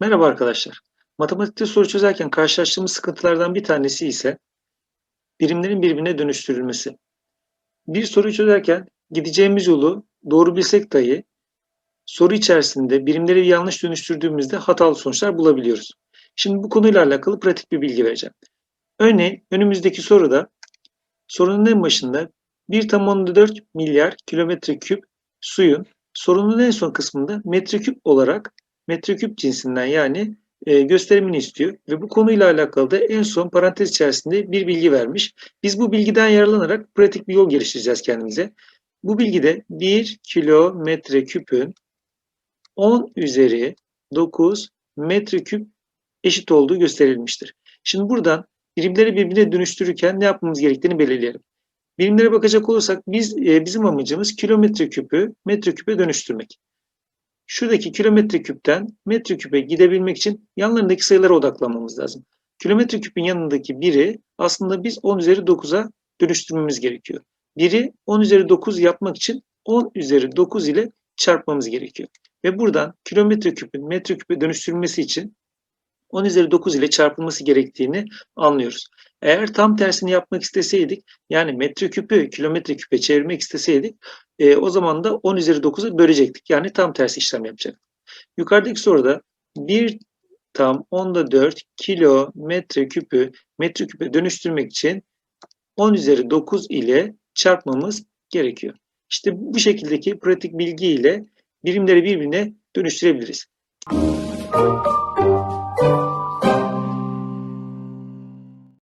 Merhaba arkadaşlar. Matematikte soru çözerken karşılaştığımız sıkıntılardan bir tanesi ise birimlerin birbirine dönüştürülmesi. Bir soruyu çözerken gideceğimiz yolu doğru bilsek dahi soru içerisinde birimleri yanlış dönüştürdüğümüzde hatalı sonuçlar bulabiliyoruz. Şimdi bu konuyla alakalı pratik bir bilgi vereceğim. Örneğin önümüzdeki soruda sorunun en başında 1 tam 14 milyar kilometre küp suyun sorunun en son kısmında metreküp olarak metreküp cinsinden yani e, gösterimini istiyor ve bu konuyla alakalı da en son parantez içerisinde bir bilgi vermiş. Biz bu bilgiden yararlanarak pratik bir yol geliştireceğiz kendimize. Bu bilgide 1 kilometre küpün 10 üzeri 9 metreküp eşit olduğu gösterilmiştir. Şimdi buradan birimleri birbirine dönüştürürken ne yapmamız gerektiğini belirleyelim. Birimlere bakacak olursak biz e, bizim amacımız kilometre küpü metreküpe dönüştürmek. Şuradaki kilometre küpten metreküpe gidebilmek için yanlarındaki sayılara odaklanmamız lazım. Kilometre küpün yanındaki biri aslında biz 10 üzeri 9'a dönüştürmemiz gerekiyor. Biri 10 üzeri 9 yapmak için 10 üzeri 9 ile çarpmamız gerekiyor. Ve buradan kilometre küpün metreküpe dönüştürülmesi için 10 üzeri 9 ile çarpılması gerektiğini anlıyoruz. Eğer tam tersini yapmak isteseydik yani metreküpü kilometre küpe çevirmek isteseydik e, o zaman da 10 üzeri 9'a bölecektik. Yani tam tersi işlem yapacaktık. Yukarıdaki soruda 1 tam 10'da 4 kilometre küpü metreküpe dönüştürmek için 10 üzeri 9 ile çarpmamız gerekiyor. İşte bu şekildeki pratik bilgi ile birimleri birbirine dönüştürebiliriz.